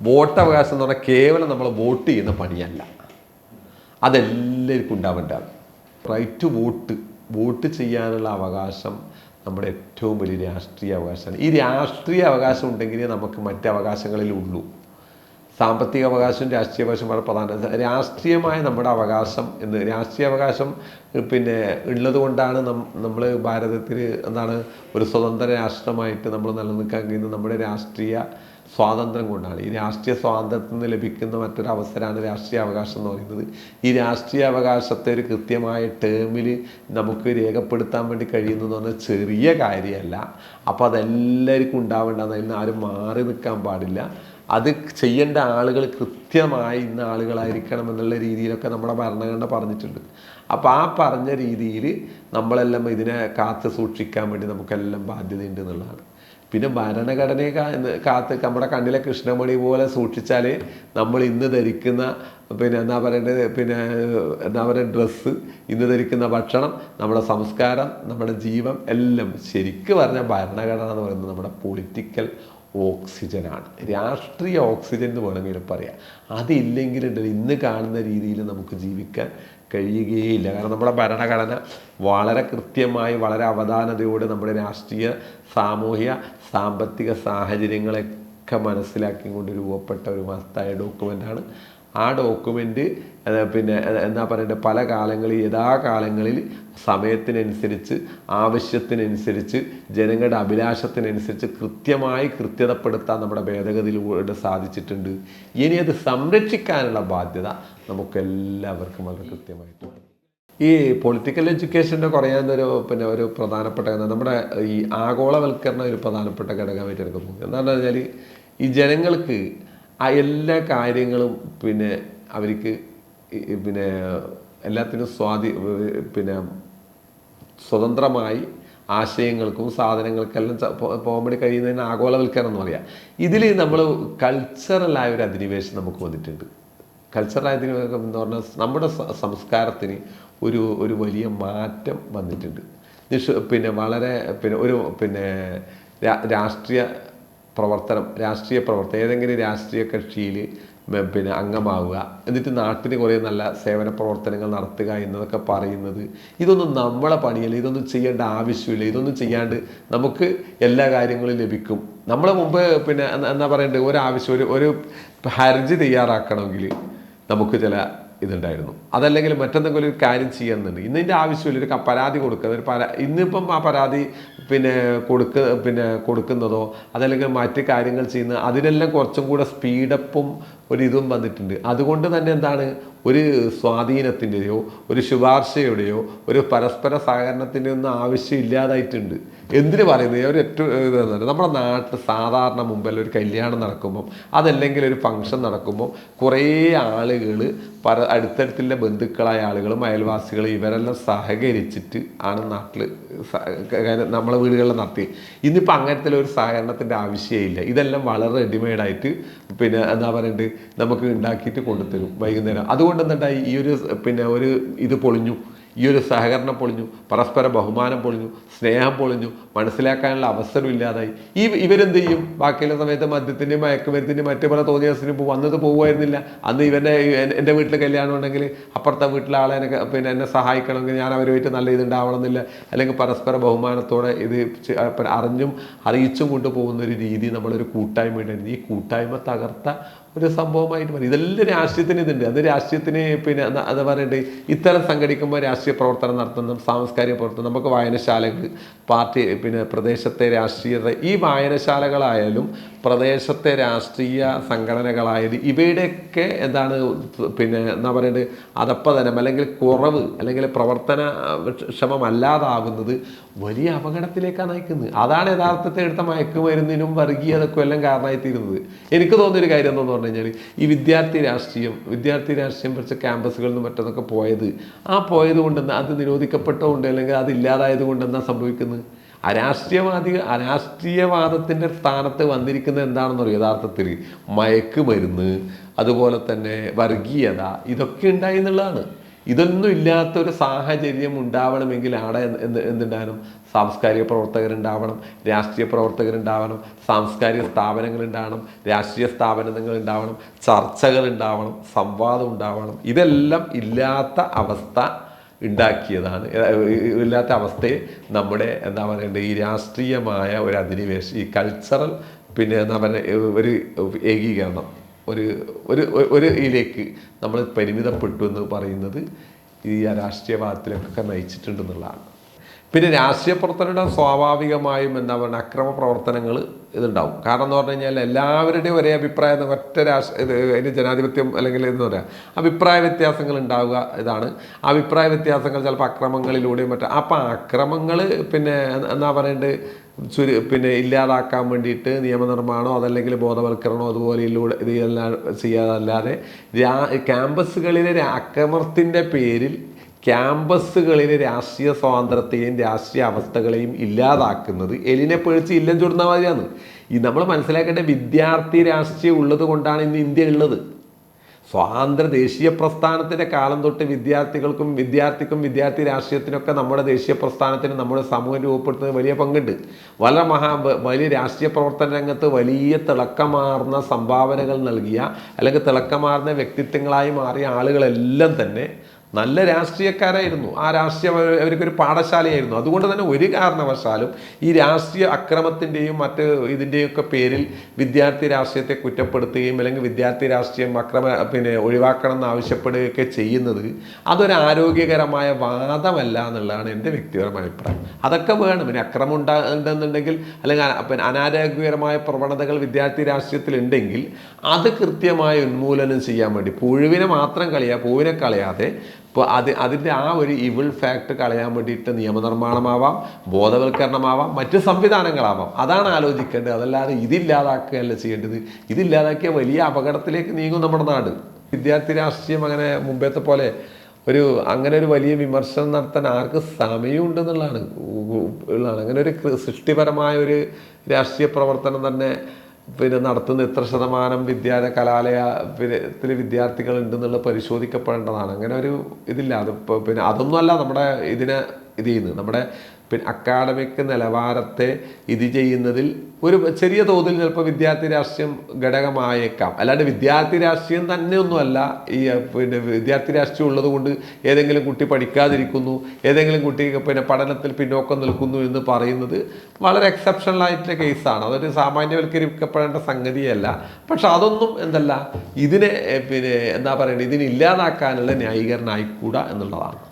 വോട്ടവകാശം എന്ന് പറഞ്ഞാൽ കേവലം നമ്മൾ വോട്ട് ചെയ്യുന്ന പണിയല്ല. അതെല്ലാവർക്കും ഉണ്ടാവേണ്ടതാണ്. റൈറ്റ് ടു വോട്ട് വോട്ട് ചെയ്യാനുള്ള അവകാശം നമ്മുടെ ഏറ്റവും വലിയ രാഷ്ട്രീയ അവകാശമാണ്. ഈ രാഷ്ട്രീയ അവകാശം ഉണ്ടെങ്കിലേ നമുക്ക് മറ്റ് അവകാശങ്ങളിൽ ഉള്ളൂ. സാമ്പത്തിക അവകാശവും രാഷ്ട്രീയ അവകാശവും വളരെ പ്രധാന രാഷ്ട്രീയമായ നമ്മുടെ അവകാശം എന്ന് രാഷ്ട്രീയ അവകാശം പിന്നെ ഉള്ളത് കൊണ്ടാണ് നമ്മൾ ഭാരതത്തിൽ എന്താണ് ഒരു സ്വതന്ത്ര രാഷ്ട്രമായിട്ട് നമ്മൾ നിലനിൽക്കാൻ കഴിയുന്നത്. നമ്മുടെ രാഷ്ട്രീയ സ്വാതന്ത്ര്യം കൊണ്ടാണ്. ഈ രാഷ്ട്രീയ സ്വാതന്ത്ര്യത്തിൽ നിന്ന് ലഭിക്കുന്ന മറ്റൊരു അവസരമാണ് രാഷ്ട്രീയ അവകാശം എന്ന് പറയുന്നത്. ഈ രാഷ്ട്രീയ അവകാശത്തെ ഒരു കൃത്യമായ ടേമിൽ നമുക്ക് രേഖപ്പെടുത്താൻ വേണ്ടി കഴിയുന്നു എന്ന് പറഞ്ഞാൽ ചെറിയ കാര്യമല്ല. അപ്പോൾ അതെല്ലാവർക്കും ഉണ്ടാവേണ്ടത് അതിൽ നിന്ന് ആരും മാറി നിൽക്കാൻ പാടില്ല. അത് ചെയ്യേണ്ട ആളുകൾ കൃത്യമായി ഇന്ന ആളുകളായിരിക്കണം എന്നുള്ള രീതിയിലൊക്കെ നമ്മുടെ ഭരണഘടന പറഞ്ഞിട്ടുണ്ട്. അപ്പോൾ ആ പറഞ്ഞ രീതിയിൽ നമ്മളെല്ലാം ഇതിനെ കാത്തു സൂക്ഷിക്കാൻ വേണ്ടി നമുക്കെല്ലാം ബാധ്യതയുണ്ട് എന്നുള്ളതാണ്. പിന്നെ ഭരണഘടനയെ കാത്ത് നമ്മുടെ കണ്ണിലെ കൃഷ്ണമണി പോലെ സൂക്ഷിച്ചാൽ നമ്മൾ ഇന്ന് ധരിക്കുന്ന പിന്നെ എന്താ പറയേണ്ടത്? പിന്നെ എന്താ പറയുക ഡ്രസ്സ് ഇന്ന് ധരിക്കുന്ന ഭക്ഷണം നമ്മുടെ സംസ്കാരം നമ്മുടെ ജീവൻ എല്ലാം ശരിക്കും പറഞ്ഞാൽ ഭരണഘടന എന്ന് പറയുന്നത് നമ്മുടെ പൊളിറ്റിക്കൽ ഓക്സിജനാണ് രാഷ്ട്രീയ ഓക്സിജൻ എന്ന് വേണമെങ്കിലും പറയാം. അതില്ലെങ്കിൽ ഇന്ന് കാണുന്ന രീതിയിൽ നമുക്ക് ജീവിക്കാൻ കഴിയുകയില്ല. കാരണം നമ്മുടെ ഭരണഘടന വളരെ കൃത്യമായി വളരെ അവധാനതയോടെ നമ്മുടെ രാഷ്ട്രീയ സാമൂഹ്യ സാമ്പത്തിക സാഹചര്യങ്ങളെ മനസ്സിലാക്കി മനസ്സിലാക്കിക്കൊണ്ട് രൂപപ്പെട്ട ഒരു മഹത്തായ ഡോക്യുമെന്റാണ് ആ ഡോക്യുമെന്റ് പിന്നെ എന്നാ പറയേണ്ടത് പല കാലങ്ങളിൽ യഥാകാലങ്ങളിൽ സമയത്തിനനുസരിച്ച് ആവശ്യത്തിനനുസരിച്ച് ജനങ്ങളുടെ അഭിലാഷത്തിനനുസരിച്ച് കൃത്യമായി കൃത്യതപ്പെടുത്താൻ നമ്മുടെ ഭേദഗതിയിലൂടെ സാധിച്ചിട്ടുണ്ട്. ഇനി അത് സംരക്ഷിക്കാനുള്ള ബാധ്യത നമുക്കെല്ലാവർക്കും വളരെ കൃത്യമായിട്ടുണ്ട്. ഈ പൊളിറ്റിക്കൽ എഡ്യൂക്കേഷന്റെ കുറയാനൊരു പിന്നെ ഒരു പ്രധാനപ്പെട്ട നമ്മുടെ ഈ ആഗോളവൽക്കരണം ഒരു പ്രധാനപ്പെട്ട ഘടകമായിട്ട് എടുക്കുന്നു. എന്താണെന്ന് പറഞ്ഞാൽ ഈ ജനങ്ങൾക്ക് ആ എല്ലാ കാര്യങ്ങളും പിന്നെ അവർക്ക് പിന്നെ എല്ലാത്തിനും സ്വാധീ പിന്നെ സ്വതന്ത്രമായി ആശയങ്ങൾക്കും സാധനങ്ങൾക്കെല്ലാം പോകാൻ വേണ്ടി കഴിയുന്നതിന് ആഗോളവൽക്കരണം എന്ന് പറയാം. ഇതിൽ നമ്മൾ കൾച്ചറലായ ഒരു അധിനിവേശം നമുക്ക് വന്നിട്ടുണ്ട്. കൾച്ചറലായ അധിനിവേശം എന്ന് പറഞ്ഞാൽ നമ്മുടെ സംസ്കാരത്തിന് ഒരു ഒരു വലിയ മാറ്റം വന്നിട്ടുണ്ട്. നിഷ് പിന്നെ വളരെ പിന്നെ ഒരു പിന്നെ രാഷ്ട്രീയ പ്രവർത്തനം രാഷ്ട്രീയ പ്രവർത്തനം ഏതെങ്കിലും രാഷ്ട്രീയ കക്ഷിയിൽ പിന്നെ അംഗമാവുക എന്നിട്ട് നാട്ടിന് കുറേ നല്ല സേവന പ്രവർത്തനങ്ങൾ നടത്തുക എന്നതൊക്കെ പറയുന്നത് ഇതൊന്നും നമ്മളെ പണിയല്ല ഇതൊന്നും ചെയ്യേണ്ട ആവശ്യമില്ല ഇതൊന്നും ചെയ്യാണ്ട് നമുക്ക് എല്ലാ കാര്യങ്ങളും ലഭിക്കും. നമ്മളെ മുമ്പ് പിന്നെ എന്താ- പറയേണ്ടത് പറയണ്ടത് ഒരു ആവശ്യം ഒരു ഒരു ഹർജി തയ്യാറാക്കണമെങ്കിൽ നമുക്ക് ചില ഇതുണ്ടായിരുന്നു. അതല്ലെങ്കിൽ മറ്റെന്തെങ്കിലും ഒരു കാര്യം ചെയ്യുന്നുണ്ട് ഇന്നിന്റെ ആവശ്യമില്ല. ഒരു പരാതി കൊടുക്കുക ഒരു പരാ ഇന്നിപ്പം ആ പരാതി പിന്നെ കൊടുക്ക പിന്നെ കൊടുക്കുന്നതോ അതല്ലെങ്കിൽ മറ്റ് കാര്യങ്ങൾ ചെയ്യുന്ന അതിനെല്ലാം കുറച്ചും കൂടെ സ്പീഡപ്പും ഒരു ഇതും വന്നിട്ടുണ്ട്. അതുകൊണ്ട് തന്നെ എന്താണ്? ഒരു സ്വാധീനത്തിന്റെയോ ഒരു ശുപാർശയുടെയോ ഒരു പരസ്പര സഹകരണത്തിന്റെ ഒന്നും ആവശ്യമില്ലാതായിട്ടുണ്ട് എന്തിനു പറയുന്നത്? ഒരു ഏറ്റവും ഇതെന്ന് നമ്മുടെ നാട്ടിൽ സാധാരണ മുമ്പിൽ ഒരു കല്യാണം നടക്കുമ്പം അതല്ലെങ്കിൽ ഒരു ഫംഗ്ഷൻ നടക്കുമ്പോൾ കുറേ ആളുകൾ പര അടുത്തടുത്തുള്ള ബന്ധുക്കളായ ആളുകളും അയൽവാസികളും ഇവരെല്ലാം സഹകരിച്ചിട്ട് ആണ് നാട്ടിൽ നമ്മളെ വീടുകളിൽ നടത്തി ഇന്നിപ്പോൾ അങ്ങനത്തെ ഒരു സഹകരണത്തിന്റെ ആവശ്യമില്ല ഇതെല്ലാം വളരെ റെഡിമെയ്ഡായിട്ട് പിന്നെ എന്താ പറയുന്നത് നമുക്ക് ഉണ്ടാക്കിയിട്ട് കൊണ്ടുതരും വൈകുന്നേരം. അതുകൊണ്ട് എന്താ ഈ ഒരു പിന്നെ ഒരു ഇത് പൊളിഞ്ഞു. ഈ ഒരു സഹകരണം പൊളിഞ്ഞു പരസ്പര ബഹുമാനം പൊളിഞ്ഞു സ്നേഹം പൊളിഞ്ഞു മനസ്സിലാക്കാനുള്ള അവസരം ഇല്ലാതായി. ഈ ഇവരെന്ത് ചെയ്യും? ബാക്കിയുള്ള സമയത്ത് മദ്യത്തിന്റെയും മയക്കുമരുത്തിന്റെയും മറ്റു പല തോന്നിയാസിനും വന്നത് പോകുമായിരുന്നില്ല അന്ന് ഇവന്റെ എന്റെ വീട്ടിൽ കല്യാണം ഉണ്ടെങ്കിൽ അപ്പുറത്തെ വീട്ടിലെ ആളെ പിന്നെ എന്നെ സഹായിക്കണമെങ്കിൽ ഞാൻ അവരുമായിട്ട് നല്ല ഇതുണ്ടാവണമെന്നില്ല അല്ലെങ്കിൽ പരസ്പര ബഹുമാനത്തോടെ ഇത് അറിഞ്ഞും അറിയിച്ചും കൊണ്ടുപോകുന്ന ഒരു രീതി നമ്മളൊരു കൂട്ടായ്മയുണ്ടായിരുന്നു. ഈ കൂട്ടായ്മ തകർത്ത ഒരു സംഭവമായിട്ട് മാറി. ഇതെല്ലാം രാഷ്ട്രീയത്തിന് ഇതുണ്ട്. അത് രാഷ്ട്രീയത്തിന് പിന്നെ അത് പറയണ്ടേ? ഇത്തരം സംഘടിക്കുമ്പോൾ രാഷ്ട്രീയ പ്രവർത്തനം നടത്തുന്നതും സാംസ്കാരിക പ്രവർത്തനം നമുക്ക് വായനശാലകൾ പാർട്ടി പിന്നെ പ്രദേശത്തെ രാഷ്ട്രീയത ഈ വായനശാലകളായാലും പ്രദേശത്തെ രാഷ്ട്രീയ സംഘടനകളായത് ഇവയുടെയൊക്കെ എന്താണ് പിന്നെ എന്താ പറയുന്നത് അതപ്പതനം അല്ലെങ്കിൽ കുറവ് അല്ലെങ്കിൽ പ്രവർത്തന ക്ഷമമല്ലാതാകുന്നത് വലിയ അപകടത്തിലേക്കാണ് നയിക്കുന്നത് അതാണ് യഥാർത്ഥത്തെ എടുത്ത മയക്കുമരുന്നിനും വർഗീയതക്കും എല്ലാം കാരണമായിത്തീരുന്നത്. എനിക്ക് തോന്നിയൊരു കാര്യം എന്താണെന്ന് പറഞ്ഞു കഴിഞ്ഞാൽ ഈ വിദ്യാർത്ഥി രാഷ്ട്രീയം വിദ്യാർത്ഥി രാഷ്ട്രീയം പഠിച്ച ക്യാമ്പസുകളിൽ നിന്ന് മറ്റതൊക്കെ പോയത് ആ പോയത് കൊണ്ടെന്ന് അത് നിരോധിക്കപ്പെട്ടതുകൊണ്ട് അല്ലെങ്കിൽ അത് ഇല്ലാതായത് കൊണ്ട് എന്താ സംഭവിക്കുന്നത്? അരാഷ്ട്രീയവാദി അരാഷ്ട്രീയവാദത്തിന്റെ സ്ഥാനത്ത് വന്നിരിക്കുന്നത് എന്താണെന്ന് പറയും യഥാർത്ഥത്തിൽ മയക്കുമരുന്ന് അതുപോലെ തന്നെ വർഗീയത ഇതൊക്കെ ഉണ്ടായി എന്നുള്ളതാണ്. ഇതൊന്നും ഇല്ലാത്ത ഒരു സാഹചര്യം ഉണ്ടാവണമെങ്കിൽ എന്ത് എന്തുണ്ടാകണം സാംസ്കാരിക പ്രവർത്തകരുണ്ടാവണം രാഷ്ട്രീയ പ്രവർത്തകരുണ്ടാവണം സാംസ്കാരിക സ്ഥാപനങ്ങൾ ഉണ്ടാവണം രാഷ്ട്രീയ സ്ഥാപനങ്ങൾ ഉണ്ടാവണം ചർച്ചകൾ ഉണ്ടാവണം സംവാദം ഉണ്ടാവണം. ഇതെല്ലാം ഇല്ലാത്ത അവസ്ഥ ഉണ്ടാക്കിയതാണ് ഇല്ലാത്ത അവസ്ഥയെ നമ്മുടെ എന്താ പറയേണ്ടത് ഈ രാഷ്ട്രീയമായ ഒരു അധിനിവേശം ഈ കൾച്ചറൽ പിന്നെ എന്താ പറയുക ഒരു ഏകീകരണം ഒരു ഒരു ഒരു ഇതിലേക്ക് നമ്മൾ പരിമിതപ്പെട്ടു എന്ന് പറയുന്നത് ഈ രാഷ്ട്രീയവാദത്തിലേക്കൊക്കെ നയിച്ചിട്ടുണ്ടെന്നുള്ളതാണ്. പിന്നെ രാഷ്ട്രീയ പ്രവർത്തനയുടെ സ്വാഭാവികമായും എന്താ പറയുക അക്രമ പ്രവർത്തനങ്ങൾ ഇതുണ്ടാവും. കാരണം എന്ന് പറഞ്ഞു കഴിഞ്ഞാൽ എല്ലാവരുടെയും ഒരേ അഭിപ്രായം ഒറ്റ രാഷ്ട്ര അതിന് ജനാധിപത്യം അല്ലെങ്കിൽ എന്ന് പറയാം അഭിപ്രായ വ്യത്യാസങ്ങൾ ഉണ്ടാവുക ഇതാണ്. അഭിപ്രായ വ്യത്യാസങ്ങൾ ചിലപ്പോൾ അക്രമങ്ങളിലൂടെയും മറ്റും. അപ്പം അക്രമങ്ങൾ പിന്നെ എന്താ പറയേണ്ടത് ചുരു പിന്നെ ഇല്ലാതാക്കാൻ വേണ്ടിയിട്ട് നിയമനിർമ്മാണമോ അതല്ലെങ്കിൽ ബോധവൽക്കരണമോ അതുപോലെയിലൂടെ ഇത് ചെയ്യാതല്ലാതെ രാ ക്യാമ്പസുകളിലെ അക്രമത്തിന്റെ പേരിൽ ക്യാമ്പസുകളിലെ രാഷ്ട്രീയ സ്വാതന്ത്ര്യത്തെയും രാഷ്ട്രീയ അവസ്ഥകളെയും ഇല്ലാതാക്കുന്നത് എലിനെ പേടിച്ച് ഇല്ലം ചൂടുന്ന മാതിരിയാണ്. ഈ നമ്മൾ മനസ്സിലാക്കേണ്ട വിദ്യാർത്ഥി രാഷ്ട്രീയം ഉള്ളത് കൊണ്ടാണ് ഇന്ന് ഇന്ത്യ ഉള്ളത്. സ്വാതന്ത്ര്യ ദേശീയ പ്രസ്ഥാനത്തിന്റെ കാലം തൊട്ട് വിദ്യാർത്ഥികൾക്കും വിദ്യാർത്ഥിക്കും വിദ്യാർത്ഥി രാഷ്ട്രീയത്തിനൊക്കെ നമ്മുടെ ദേശീയ പ്രസ്ഥാനത്തിന് നമ്മുടെ സമൂഹം രൂപപ്പെടുത്തുന്നത് വലിയ പങ്കുണ്ട്. വളരെ മഹാ വലിയ രാഷ്ട്രീയ പ്രവർത്തന രംഗത്ത് വലിയ തിളക്കമാർന്ന സംഭാവനകൾ നൽകിയ അല്ലെങ്കിൽ തിളക്കമാർന്ന വ്യക്തിത്വങ്ങളായി മാറിയ ആളുകളെല്ലാം തന്നെ നല്ല രാഷ്ട്രീയക്കാരായിരുന്നു. ആ രാഷ്ട്രീയം അവർ- അവർക്കൊരു പാഠശാലയായിരുന്നു. അതുകൊണ്ട് തന്നെ ഒരു കാരണവശാലും ഈ രാഷ്ട്രീയ അക്രമത്തിന്റെയും മറ്റ് ഇതിന്റെയൊക്കെ പേരിൽ വിദ്യാർത്ഥി രാഷ്ട്രീയത്തെ കുറ്റപ്പെടുത്തുകയും അല്ലെങ്കിൽ വിദ്യാർത്ഥി രാഷ്ട്രീയം അക്രമ പിന്നെ ഒഴിവാക്കണം എന്ന് ആവശ്യപ്പെടുകയൊക്കെ ചെയ്യുന്നത് അതൊരു ആരോഗ്യകരമായ വാദമല്ല എന്നുള്ളതാണ് എന്റെ വ്യക്തിപരമായ അഭിപ്രായം. അതൊക്കെ വേണം. പിന്നെ അക്രമം ഉണ്ടാകുന്നുണ്ടെങ്കിൽ അല്ലെങ്കിൽ പിന്നെ അനാരോഗ്യകരമായ പ്രവണതകൾ വിദ്യാർത്ഥി രാഷ്ട്രീയത്തിൽ ഉണ്ടെങ്കിൽ അത് കൃത്യമായ ഉന്മൂലനം ചെയ്യാൻ വേണ്ടി പുഴുവിനെ മാത്രം കളിയാ പൂവിനെ കളയാതെ ഇപ്പോൾ അത് അതിന്റെ ആ ഒരു ഇവിൾ ഫാക്ട് കളയാൻ വേണ്ടിയിട്ട് നിയമനിർമ്മാണമാവാം ബോധവൽക്കരണമാവാം മറ്റ് സംവിധാനങ്ങളാവാം. അതാണ് ആലോചിക്കേണ്ടത്. അതല്ലാതെ ഇതില്ലാതാക്കുകയല്ല ചെയ്യേണ്ടത്. ഇതില്ലാതാക്കിയ വലിയ അപകടത്തിലേക്ക് നീങ്ങും നമ്മുടെ നാട്. വിദ്യാർത്ഥി രാഷ്ട്രീയം അങ്ങനെ മുമ്പത്തെ പോലെ ഒരു അങ്ങനെ ഒരു വലിയ വിമർശനം നടത്താൻ ആർക്ക് സമയമുണ്ടെന്നുള്ളതാണ്. ഉള്ളതാണ്. അങ്ങനെ ഒരു സൃഷ്ടിപരമായ ഒരു രാഷ്ട്രീയ പ്രവർത്തനം തന്നെ പിന്നെ നടത്തുന്ന എത്ര ശതമാനം വിദ്യാലയ കലാലയ പിന്നെ വിദ്യാർത്ഥികൾ ഉണ്ടെന്നുള്ളത് പരിശോധിക്കപ്പെടേണ്ടതാണ്. അങ്ങനെ ഒരു ഇതില്ല. അത് പിന്നെ അതൊന്നുമല്ല നമ്മുടെ ഇതിനെ ഇത് ചെയ്യുന്നത്. നമ്മുടെ പിന്നെ അക്കാഡമിക് നിലവാരത്തെ ഇത് ചെയ്യുന്നതിൽ ഒരു ചെറിയ തോതിൽ ചിലപ്പോൾ വിദ്യാർത്ഥി രാഷ്ട്രീയം ഘടകമായേക്കാം. അല്ലാണ്ട് വിദ്യാർത്ഥി രാഷ്ട്രീയം തന്നെയൊന്നുമല്ല. ഈ പിന്നെ വിദ്യാർത്ഥി രാഷ്ട്രീയം ഉള്ളത് കൊണ്ട് ഏതെങ്കിലും കുട്ടി പഠിക്കാതിരിക്കുന്നു ഏതെങ്കിലും കുട്ടി പിന്നെ പഠനത്തിൽ പിന്നോക്കം നിൽക്കുന്നു എന്ന് പറയുന്നത് വളരെ എക്സെപ്ഷണൽ ആയിട്ടുള്ള കേസാണ് അതൊരു സാമാന്യവൽക്കരിക്കപ്പെടേണ്ട സംഗതിയല്ല. പക്ഷെ അതൊന്നും എന്തല്ല ഇതിനെ പിന്നെ എന്താ പറയുക ഇതിനെ ഇല്ലാതാക്കാനുള്ള ന്യായീകരണം ആയിക്കൂടാ എന്നുള്ളതാണ്.